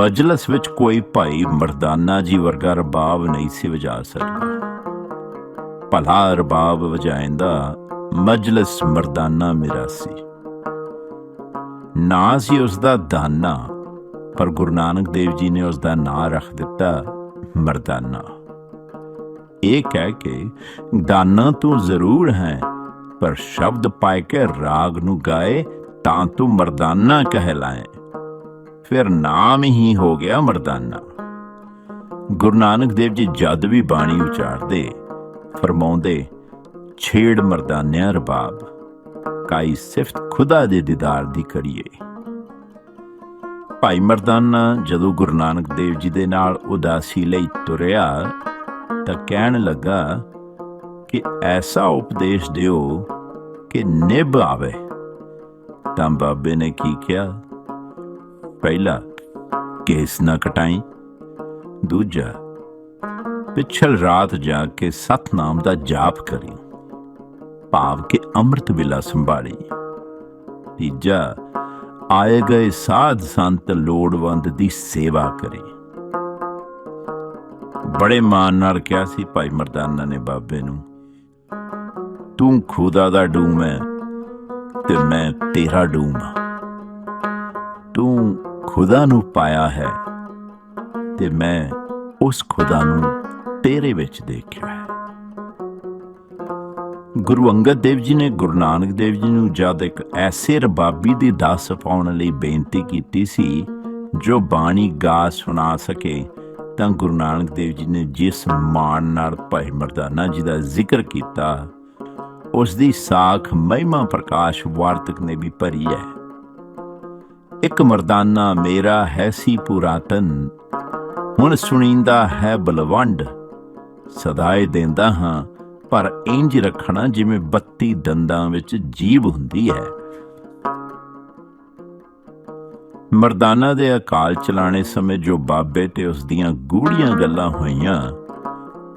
ਮਜਲਿਸ ਵਿੱਚ ਕੋਈ ਭਾਈ ਮਰਦਾਨਾ ਜੀ ਵਰਗਾ ਰਬਾਬ ਨਹੀਂ ਸੀ ਵਜਾ ਸਕਦਾ। ਭਲਾ ਰਬਾਬ ਵਜਾਇੰਦਾ ਮਜਲਿਸ ਮਰਦਾਨਾ ਮੇਰਾ ਸੀ। ਨਾ ਸੀ ਉਸ ਦਾ ਦਾਨਾ, ਪਰ ਗੁਰੂ ਨਾਨਕ ਦੇਵ ਜੀ ਨੇ ਉਸ ਦਾ ਨਾਂ ਰੱਖ ਦਿੱਤਾ ਮਰਦਾਨਾ। ਇਹ ਕਹਿ ਕੇ, ਦਾਨਾ ਤੂੰ ਜ਼ਰੂਰ ਹੈ, ਪਰ ਸ਼ਬਦ ਪਾਏ ਕੇ ਰਾਗ ਨੂੰ ਗਾਏ ਤਾਂ ਤੂੰ ਮਰਦਾਨਾ ਕਹਿਲਾਏ। ਫਿਰ ਨਾਮ ਹੀ ਹੋ ਗਿਆ ਮਰਦਾਨਾ। ਗੁਰੂ ਨਾਨਕ ਦੇਵ ਜੀ ਜਦ ਵੀ ਬਾਣੀ ਉਚਾਰਦੇ, ਫਰਮਾਉਂਦੇ, ਛੇੜ ਮਰਦਾਨਿਆ ਰਬਾਬ, ਕਾਈ ਸਿਫਤ ਖੁਦਾ ਦੇ ਦੀਦਾਰ ਦੀ ਕਰੀਏ ਭਾਈ ਮਰਦਾਨਾ ਜਦੋਂ ਗੁਰੂ ਨਾਨਕ ਦੇਵ ਜੀ ਦੇ ਨਾਲ ਉਦਾਸੀ ਲਈ ਤੁਰਿਆ, ਤਾਂ ਕਹਿਣ ਲੱਗਾ ਕਿ ਐਸਾ ਉਪਦੇਸ਼ ਦਿਓ ਕਿ ਨਿਭ ਆਵੇ। ਤਾਂ ਬਾਬੇ ਨੇ ਕੀ ਕਿਹਾ? ਪਹਿਲਾ ਕੇਸ ਨਾ ਕਟਾਈ, ਦੂਜਾ ਪਿਛਲ ਰਾਤ ਜਾ ਕੇ ਸਤਨਾਮ ਦਾ ਜਾਪ ਕਰੀ, ਭਾਵ ਕਿ ਅੰਮ੍ਰਿਤ ਵੇਲਾ ਸੰਭਾਲੀ। ਤੀਜਾ ਆਏ ਗਏ ਸਾਧ ਸੰਤ ਲੋੜਵੰਦ ਦੀ ਸੇਵਾ ਕਰੇ। ਬੜੇ ਮਾਨ ਨਾਲ ਕਿਹਾ ਸੀ ਭਾਈ ਮਰਦਾਨਾ ਨੇ ਬਾਬੇ ਨੂੰ, ਤੂੰ ਖੁਦਾ ਦਾ ਡੂਮ ਹੈ ਤੇ ਮੈਂ ਤੇਰਾ ਡੂਮ ਤੂੰ ਖੁਦਾ ਨੂੰ ਪਾਇਆ ਹੈ ਤੇ ਮੈਂ ਉਸ ਖੁਦਾ ਨੂੰ ਤੇਰੇ ਵਿੱਚ ਦੇਖਿਆ ਹੈ। ਗੁਰੂ ਅੰਗਦ ਦੇਵ ਜੀ ਨੇ ਗੁਰੂ ਨਾਨਕ ਦੇਵ ਜੀ ਨੂੰ ਜਦ ਇੱਕ ਐਸੇ ਰਬਾਬੀ ਦੀ ਦਾਸ ਪਾਉਣ ਲਈ ਬੇਨਤੀ ਕੀਤੀ ਸੀ, ਜੋ ਬਾਣੀ ਗਾ ਸੁਣਾ ਸਕੇ, ਤਾਂ ਗੁਰੂ ਨਾਨਕ ਦੇਵ ਜੀ ਨੇ ਜਿਸ ਮਾਣ ਨਾਲ ਭਾਈ ਮਰਦਾਨਾ ਜੀ ਦਾ ਜ਼ਿਕਰ ਕੀਤਾ, ਉਸ ਦੀ ਸਾਖ ਮਹਿਮਾ ਪ੍ਰਕਾਸ਼ ਵਾਰਤਕ ਨੇ ਵੀ ਭਰੀ ਹੈ। ਇੱਕ ਮਰਦਾਨਾ ਮੇਰਾ ਹੈ ਸੀ ਪੁਰਾਤਨ। ਹੁਣ ਸੁਣੀਂਦਾ ਹੈ ਬਲਵੰਡ। ਸਦਾਏ ਦਿੰਦਾ ਹਾਂ, ਪਰ ਇੰਜ ਰੱਖਣਾ ਜਿਵੇਂ ਬੱਤੀ ਦੰਦਾਂ ਵਿੱਚ ਜੀਭ ਹੁੰਦੀ ਹੈ। ਮਰਦਾਨਾ ਦੇ ਅਕਾਲ ਚਲਾਣੇ ਸਮੇਂ ਜੋ ਬਾਬੇ ਤੇ ਉਸ ਦੀਆਂ ਗੂੜੀਆਂ ਗੱਲਾਂ ਹੋਈਆਂ,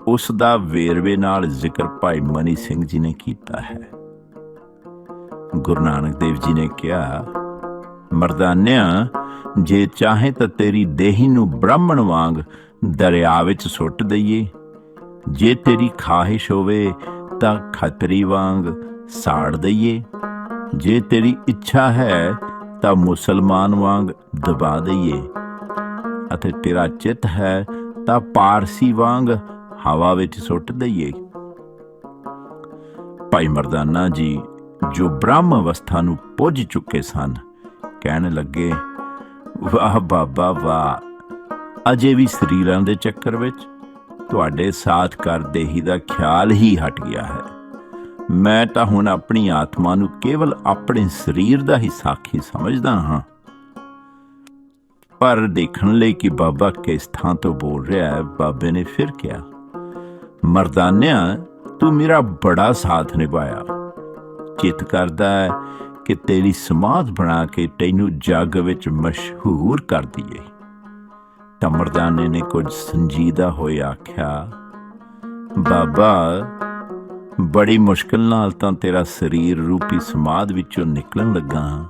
ਉਸ ਦਾ ਵੇਰਵੇ ਨਾਲ ਜ਼ਿਕਰ ਭਾਈ ਮਨੀ ਸਿੰਘ ਜੀ ਨੇ ਕੀਤਾ ਹੈ। ਗੁਰੂ ਨਾਨਕ ਦੇਵ ਜੀ ਨੇ ਕਿਹਾ ਮਰਦਾਨਿਆਂ, ਜੇ ਚਾਹੇ ਤਾਂ ਤੇਰੀ ਦੇਹੀ ਨੂੰ ਬ੍ਰਾਹਮਣ ਵਾਂਗ ਦਰਿਆ ਵਿੱਚ ਸੁੱਟ ਦਈਏ। ਜੇ ਤੇਰੀ ਖਾਹਿਸ਼ ਹੋਵੇ ਤਾਂ ਖਤਰੀ ਵਾਂਗ ਸਾੜ ਦਈਏ। ਜੇ ਤੇਰੀ ਇੱਛਾ ਹੈ ਤਾਂ ਮੁਸਲਮਾਨ ਵਾਂਗ ਦਬਾ ਦਈਏ। ਅਤੇ ਤੇਰਾ ਚਿੱਤ ਹੈ ਤਾਂ ਪਾਰਸੀ ਵਾਂਗ ਹਵਾ ਵਿੱਚ ਸੁੱਟ ਦਈਏ। ਭਾਈ ਮਰਦਾਨਾ ਜੀ, ਜੋ ਬ੍ਰਹਮ ਅਵਸਥਾ ਨੂੰ ਪੁੱਜ ਚੁੱਕੇ ਸਨ ਕਹਿਣ ਲੱਗੇ, ਵਾਹ, ਬਾਬਾ, ਵਾਹ। ਅਜੇ ਵੀ ਸਰੀਰਾਂ ਦੇ ਚੱਕਰ ਵਿੱਚ ਤੁਹਾਡੇ ਸਾਥ ਕਰਦੇ ਦਾ ਖਿਆਲ ਹੀ ਹਟ ਗਿਆ ਹੈ। ਮੈਂ ਤਾਂ ਹੁਣ ਆਪਣੀ ਆਤਮਾ ਨੂੰ ਕੇਵਲ ਆਪਣੇ ਸਰੀਰ ਦਾ ਹੀ ਸਾਖੀ ਸਮਝਦਾ ਹਾਂ। ਪਰ ਦੇਖਣ ਲਈ ਕਿ ਬਾਬਾ ਕਿਸ ਥਾਂ ਤੋਂ ਬੋਲ ਰਿਹਾ ਹੈ, ਬਾਬੇ ਨੇ ਫਿਰ ਕਿਹਾ, ਮਰਦਾਨਿਆ, ਤੂੰ ਮੇਰਾ ਬੜਾ ਸਾਥ ਨਿਭਾਇਆ। ਚਿੱਤ ਕਰਦਾ ਹੈ ਕਿ ਤੇਰੀ ਸਮਾਧ ਬਣਾ ਕੇ ਤੈਨੂੰ ਜੱਗ ਵਿੱਚ ਮਸ਼ਹੂਰ ਕਰ ਦਈਏ ਤਾਂ ਮਰਦਾਨੇ ਨੇ ਕੁਝ ਸੰਜੀਦਾ ਹੋਏ ਆਖਿਆ, ਬਾਬਾ, ਬੜੀ ਮੁਸ਼ਕਲ ਨਾਲ ਤਾਂ ਤੇਰਾ ਸਰੀਰ ਰੂਪੀ ਸਮਾਧ ਵਿੱਚੋਂ ਨਿਕਲਣ ਲੱਗਾ ਹਾਂ।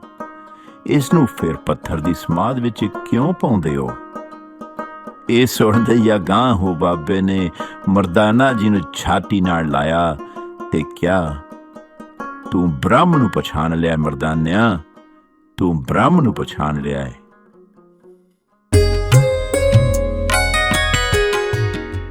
ਇਸ ਨੂੰ ਫਿਰ ਪੱਥਰ ਦੀ ਸਮਾਧ ਵਿੱਚ ਕਿਉਂ ਪਾਉਂਦੇ ਹੋ ਇਹ ਸੁਣਦੇ ਜਾਂ ਗਾਂ ਹੋ ਬਾਬੇ ਨੇ, ਮਰਦਾਨਾ ਜੀ ਨੂੰ ਛਾਤੀ ਨਾਲ ਲਾਇਆ ਤੇ ਕਿਹਾ ਤੂੰ ਬ੍ਰਹਮ ਨੂੰ ਪਛਾਣ ਲਿਆ ਮਰਦਾਨਿਆ ਤੂੰ ਬ੍ਰਹਮ ਨੂੰ ਪਛਾਣ ਲਿਆ ਹੈ